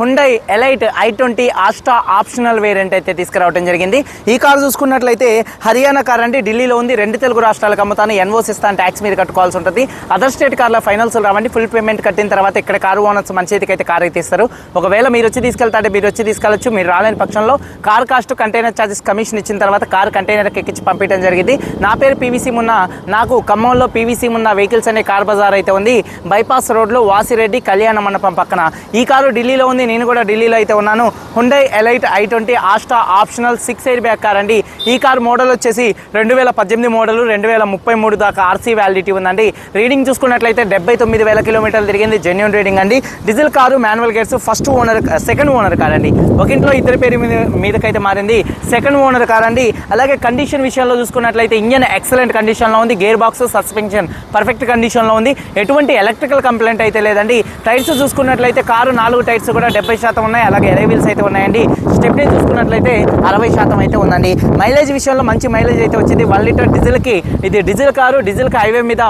Hyundai Elite I twenty Asta optional variant అయితే తీసుకురావడం జరిగింది. ఈ కారు చూసుకున్నట్లయితే హర్యానా కార్ అంటే ఢిల్లీలో ఉంది. రెండు తెలుగు రాష్ట్రాలకు అమ్ముతాను. ఎన్ఓస్ ఇస్తాను ట్యాక్స్ మీద కట్టుకోవాల్సి ఉంటుంది. అదర్ స్టేట్ కార్ల ఫైనల్స్ రావండి. ఫుల్ పేమెంట్ కట్టిన తర్వాత ఇక్కడ కారు ఓనర్స్ మన చేతికి అయితే కార్ అయితే ఇస్తారు ఒకవేళ మీరు వచ్చి తీసుకెళ్తారంటే మీరు వచ్చి తీసుకెళ్ళచ్చు. మీరు రాలేని పక్షంలో car cost container charges commission ఇచ్చిన తర్వాత కార్ కంటైనర్కి ఎక్కించి పంపించడం జరిగింది. నా పేరు పీవీసీ మున్న. నాకు ఖమ్మంలో పీవీసీ మున్న వెహికల్స్ అనే కార్ బజార్ అయితే ఉంది. బైపాస్ రోడ్లో వాసిరెడ్డి కళ్యాణ మండపం పక్కన. ఈ కారు ఢిల్లీలో ఉంది. నేను కూడా ఢిల్లీలో అయితే ఉన్నాను. Hyundai Elite I twenty Asta optional six air bag car అండి. ఈ కార్ మోడల్ వచ్చేసి రెండు వేల పద్దెనిమిది మోడల్ రెండు వేల ముప్పై మూడు దాకా ఆర్సీ వ్యాలిడిటీ ఉందండి. రీడింగ్ చూసుకున్నట్లయితే డెబ్బై తొమ్మిది వేల కిలోమీటర్లు తిరిగింది జెన్యున్ రీడింగ్ అండి. Diesel car manual gates first owner second owner car అండి. ఒక ఇంట్లో ఇద్దరి పేరు మీద మీదకైతే మారింది. సెకండ్ ఓనర్ కార్ అండి. అలాగే కండిషన్ విషయంలో చూసుకున్నట్లయితే ఇంజన్ ఎక్సలెంట్ కండిషన్లో ఉంది. గేర్ బాక్స్ సస్పెన్షన్ పర్ఫెక్ట్ కండిషన్లో ఉంది. ఎటువంటి ఎలక్ట్రికల్ కంప్లైంట్ అయితే లేదండి. టైర్స్ చూసుకున్నట్లయితే కారు నాలుగు టైర్స్ కూడా డెబ్బై శాతం ఉన్నాయి అలాగే ఎరే వీల్స్ అయితే ఉన్నాయండి. స్టెప్నీ చూసుకున్నట్లయితే అరవై శాతం అయితే ఉందండి. మైలేజ్ విషయంలో మంచి మైలేజ్ అయితే వచ్చింది. వన్ లీటర్ డీజిల్కి ఇది డీజిల్ కారు డీజిల్కి హైవే మీద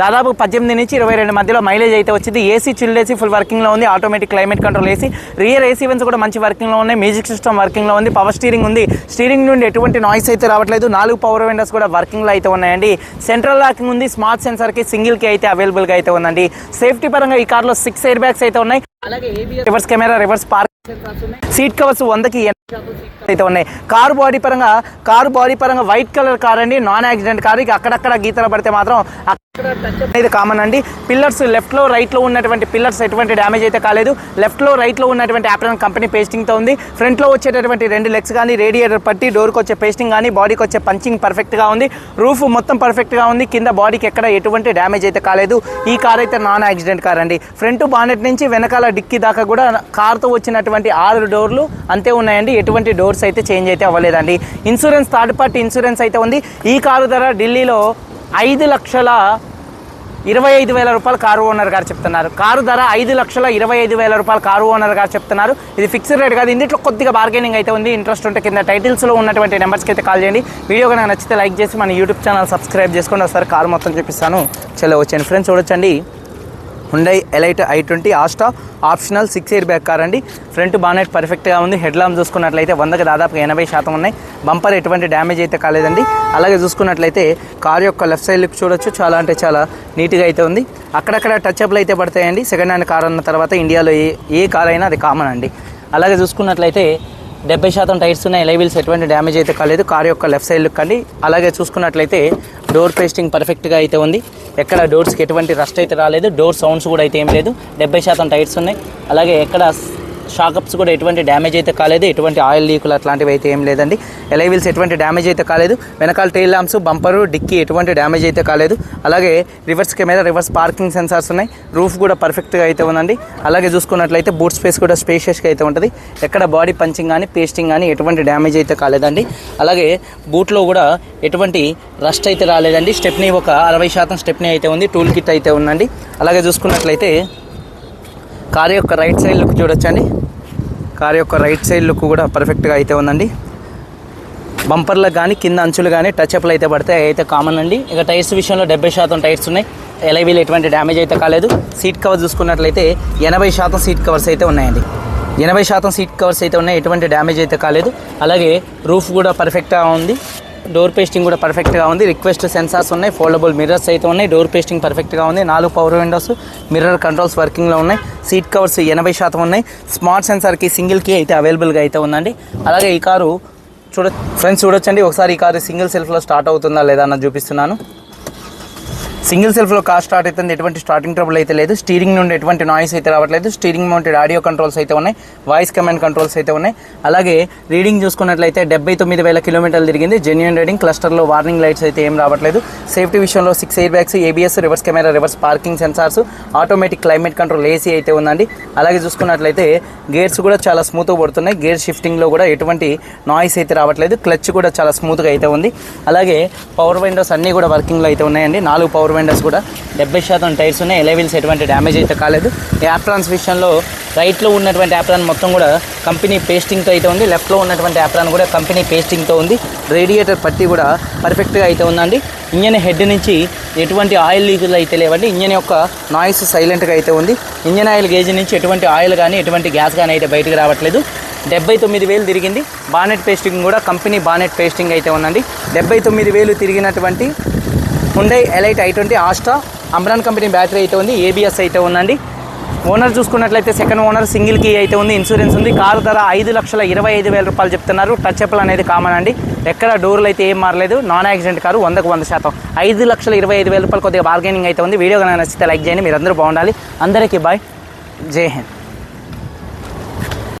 దాదాపు పద్దెనిమిది నుంచి ఇరవై రెండు మధ్యలో మైలేజ్ అయితే వచ్చింది. ఏసీ చిల్డ్ ఏసీ ఫుల్ వర్కింగ్లో ఉంది. Automatic climate control AC rear AC vents కూడా మంచి వర్కింగ్లో ఉన్నాయి. మ్యూజిక్ సిస్టమ్ వర్కింగ్లో ఉంది. పవర్ స్టీరింగ్ ఉంది. స్టీరింగ్ నుండి ఎటువంటి నాయిస్ అయితే రావట్లేదు. నాలుగు పవర్ విండోస్ కూడా వర్కింగ్లో అయితే ఉన్నాయండి. సెంట్రల్ లాకింగ్ ఉంది. స్మార్ట్ సెన్సర్కి సింగిల్కి అయితే అవైలబుల్గా అయితే ఉందండి. సేఫ్టీ పరంగా ఈ కార్లో సిక్స్ ఎయిర్ బ్యాగ్స్ అయితే ఉన్నాయి. అలాగే reverse camera reverse park seat covers వందకి అయితే ఉన్నాయి. కారు బాడీ పరంగా కారు బాడీ పరంగా వైట్ కలర్ కార్ అండి. Non accident car. ఇక అక్కడక్కడ గీతలు పడితే మాత్రం అక్కడ అనేది కామన్ అండి. పిల్లర్స్ లెఫ్ట్లో రైట్లో ఉన్నటువంటి పిల్లర్స్ ఎటువంటి డ్యామేజ్ అయితే కాలేదు. లెఫ్ట్లో రైట్లో ఉన్నటువంటి యాప్రాన్ కంపెనీ పేస్టింగ్తో ఉంది. ఫ్రంట్లో వచ్చేటటువంటి రెండు లెగ్స్ కానీ రేడియేటర్ పట్టి డోర్కి వచ్చే పేస్టింగ్ కానీ బాడీకి వచ్చే పంచింగ్ పర్ఫెక్ట్గా ఉంది. రూఫ్ మొత్తం పర్ఫెక్ట్గా ఉంది. కింద బాడీకి ఎక్కడ ఎటువంటి డ్యామేజ్ అయితే కాలేదు. ఈ కార్ అయితే నాన్ యాక్సిడెంట్ కార్ అండి. ఫ్రంట్ బానెట్ నుంచి వెనకాల డిక్కీ దాకా కూడా కార్తో వచ్చినటువంటి ఆరు డోర్లు అంతే ఉన్నాయండి. ఎటువంటి డోర్ కోర్స్ అయితే చేంజ్ అయితే అవ్వలేదండి. ఇన్సూరెన్స్ థర్డ్ పార్టీ ఇన్సూరెన్స్ అయితే ఉంది. ఈ కారు ధర ఢిల్లీలో ఐదు లక్షల ఇరవై ఐదు వేల రూపాయలు కారు ఓనర్ గారు చెప్తున్నారు. కారు ధర ఐదు లక్షల ఇరవై ఐదు వేల రూపాయలు కారు ఓనర్ గారు చెప్తున్నారు. ఇది ఫిక్స్డ్ రేట్ కాదు. ఇందులో కొద్దిగా బార్గెనింగ్ అయితే ఉంది. ఇంట్రెస్ట్ ఉంటే కింద టైటిల్స్లో ఉన్నటువంటి నెంబర్స్కి అయితే కాల్ చేయండి. వీడియో కనుక నచ్చితే లైక్ చేసి మన యూట్యూబ్ ఛానల్ సబ్స్క్రైబ్ చేసుకోండి ఒకసారి కారు మొత్తం చూపిస్తాను. చలో వచ్చాను ఫ్రెండ్స్ చూడొచ్చండి. Hyundai Elite i twenty Asta optional six air back car అండి. ఫ్రంట్ బానెట్ పర్ఫెక్ట్గా ఉంది. హెడ్ లాంప్ చూసుకున్నట్లయితే వందకి దాదాపు ఎనభై శాతం ఉన్నాయి. బంపర్ ఎటువంటి డ్యామేజ్ అయితే కాలేదండి. అలాగే చూసుకున్నట్లయితే కార్ యొక్క లెఫ్ట్ సైడ్ లుక్ చూడొచ్చు. చాలా అంటే చాలా నీట్గా అయితే ఉంది. అక్కడక్కడ టచ్ అప్లు అయితే పడతాయండి. సెకండ్ హ్యాండ్ కార్ అన్న తర్వాత ఇండియాలో ఏ ఏ కార్ అయినా అది కామన్ అండి. అలాగే చూసుకున్నట్లయితే డెబ్బై శాతం టైర్స్ ఉన్నాయి. లైవిల్స్ ఎటువంటి డ్యామేజ్ అయితే కాలేదు. కార్ యొక్క లెఫ్ట్ సైడ్ లుక్ అండి. అలాగే చూసుకున్నట్లయితే డోర్ పేస్టింగ్ పర్ఫెక్ట్గా అయితే ఉంది. ఎక్కడ డోర్స్కి ఎటువంటి రస్ట్ అయితే రాలేదు డోర్ సౌండ్స్ కూడా అయితే ఏం లేదు. డెబ్బై శాతం టైర్స్ ఉన్నాయి. అలాగే ఎక్కడ షాకప్స్ కూడా ఎటువంటి డ్యామేజ్ అయితే కాలేదు. ఎటువంటి ఆయిల్ లీకులు అట్లాంటివి అయితే ఏం లేదండి. ఎలైవిల్స్ ఎటువంటి డ్యామేజ్ అయితే కాలేదు. వెనకాల టైల్ ల్యాంప్స్ బంపరు డిక్కీ ఎటువంటి డ్యామేజ్ అయితే కాలేదు. అలాగే reverse camera reverse parking sensors ఉన్నాయి. రూఫ్ కూడా పర్ఫెక్ట్గా అయితే ఉందండి. అలాగే చూసుకున్నట్లయితే బూట్ స్పేస్ కూడా స్పేషియస్గా అయితే ఉంటుంది. ఎక్కడ బాడీ పంచింగ్ కానీ పేస్టింగ్ కానీ ఎటువంటి డ్యామేజ్ అయితే కాలేదండి. అలాగే బూట్లో కూడా ఎటువంటి రస్ట్ అయితే రాలేదండి. స్టెప్నీ ఒక అరవై శాతం స్టెప్నీ అయితే ఉంది. టూల్ కిట్ అయితే ఉందండి. అలాగే చూసుకున్నట్లయితే కార్ యొక్క రైట్ సైడ్ లుక్ చూడొచ్చండి కార్ యొక్క రైట్ సైడ్ లుక్ కూడా పర్ఫెక్ట్గా అయితే ఉందండి. బంపర్లకు కానీ కింద అంచులు కానీ టచ్అప్లు అయితే పడితే అయితే కామన్ అండి. ఇక టైర్స్ విషయంలో డెబ్బై శాతం టైర్స్ ఉన్నాయి. ఎలైవీలు ఎటువంటి డ్యామేజ్ అయితే కాలేదు. సీట్ కవర్ చూసుకున్నట్లయితే ఎనభై శాతం సీట్ కవర్స్ అయితే ఉన్నాయండి. ఎనభై శాతం సీట్ కవర్స్ అయితే ఉన్నాయి. ఎటువంటి డ్యామేజ్ అయితే కాలేదు. అలాగే రూఫ్ కూడా పర్ఫెక్ట్గా ఉంది. డోర్ పేస్టింగ్ కూడా పర్ఫెక్ట్గా ఉంది. రిక్వెస్ట్ సెన్సార్స్ ఉన్నాయి ఫోల్డబుల్ మిర్రర్స్ అయితే ఉన్నాయి. డోర్ పేస్టింగ్ పర్ఫెక్ట్గా ఉంది. నాలుగు పవర్ విండోస్ మిర్రర్ కంట్రోల్స్ వర్కింగ్లో ఉన్నాయి. సీట్ కవర్స్ ఎనభై శాతం ఉన్నాయి. స్మార్ట్ సెన్సార్కి సింగిల్కి అయితే అవైలబుల్గా అయితే ఉందండి. అలాగే ఈ కారు చూడ ఫ్రెండ్స్ చూడొచ్చండి. ఒకసారి ఈ కారు సింగిల్ సెల్ఫ్లో స్టార్ట్ అవుతుందా లేదా అన్నది చూపిస్తున్నాను. సింగిల్ సెల్ఫ్లో కార్ స్టార్ట్ అవుతుంది ఎటువంటి స్టార్టింగ్ ట్రబుల్ అయితే లేదు. స్టీరింగ్ నుండి ఎటువంటి నాయిస్ అయితే రావట్లేదు. స్టీరింగ్ మౌంటెడ్ ఆడియో కంట్రోల్స్ అయితే ఉన్నాయి. వాయిస్ కమాండ్ కంట్రోల్స్ అయితే ఉన్నాయి. అలాగే రీడింగ్ చూసుకున్నట్లయితే డెబ్బై తొమ్మిది వేల కిలోమీటర్లు తిరిగింది. జెన్యున్ రీడింగ్ క్లస్టర్లో వార్నింగ్ లైట్స్ అయితే ఏం రావట్లేదు. సేఫ్టీ విషయంలో six air bags ABS reverse camera reverse parking sensors automatic climate control AC అయితే ఉందండి. అలాగే చూసుకున్నట్లయితే గేర్స్ కూడా చాలా స్మూత్గా పడుతున్నాయి. గేర్ షిఫ్టింగ్లో కూడా ఎటువంటి నాయిస్ అయితే రావట్లేదు. క్లచ్ కూడా చాలా స్మూత్గా అయితే ఉంది. అలాగే పవర్ విండోస్ అన్నీ కూడా వర్కింగ్లో అయితే ఉన్నాయండి. నాలుగు పవర్ పవర్ కూడా డెబ్బై శాతం టైర్స్ ఉన్నాయి. ఎలవీల్స్ ఎటువంటి డ్యామేజ్ అయితే కాలేదు. ఈ యాప్రాన్స్ విషయంలో రైట్లో ఉన్నటువంటి యాప్రాన్ మొత్తం కూడా కంపెనీ పేస్టింగ్తో అయితే ఉంది. లెఫ్ట్లో ఉన్నటువంటి యాప్రాన్ కూడా కంపెనీ పేస్టింగ్తో ఉంది. రేడియేటర్ పట్టి కూడా పర్ఫెక్ట్గా అయితే ఉందండి. ఇంజన్ హెడ్ నుంచి ఎటువంటి ఆయిల్ లీకులు అయితే లేవండి. ఇంజన్ యొక్క నాయిస్ సైలెంట్గా అయితే ఉంది. ఇంజన్ ఆయిల్ గేజ్ నుంచి ఎటువంటి ఆయిల్ కానీ ఎటువంటి గ్యాస్ కానీ అయితే బయటకు రావట్లేదు. డెబ్బై తొమ్మిది వేలు తిరిగింది. బానెట్ పేస్టింగ్ కూడా కంపెనీ బానెట్ పేస్టింగ్ అయితే ఉందండి. డెబ్బై తొమ్మిది వేలు తిరిగినటువంటి Hyundai Elite I twenty Asta Amaron company battery అయితే ఉంది ఏబిఎస్ అయితే ఉందండి. ఓనర్ చూసుకున్నట్లయితే సెకండ్ ఓనర్ సింగిల్ కీ అయితే ఉంది ఇన్సూరెన్స్ ఉంది. కారు ధర ఐదు లక్షల ఇరవై ఐదు వేల రూపాయలు చెప్తున్నారు. టచ్ అప్లు అనేది కామన్ అండి. ఎక్కడ డోర్లు అయితే ఏం మారలేదు. నాన్ యాక్సిడెంట్ కారు వందకు వంద శాతం. ఐదు లక్షల ఇరవై ఐదు వేల రూపాయలు కొద్దిగా బార్గెనింగ్ అయితే ఉంది. వీడియో కనుక నచ్చితే లైక్ చేయండి. మీరు అందరూ బాగుండాలి. అందరికీ బాయ్ జై హింద్.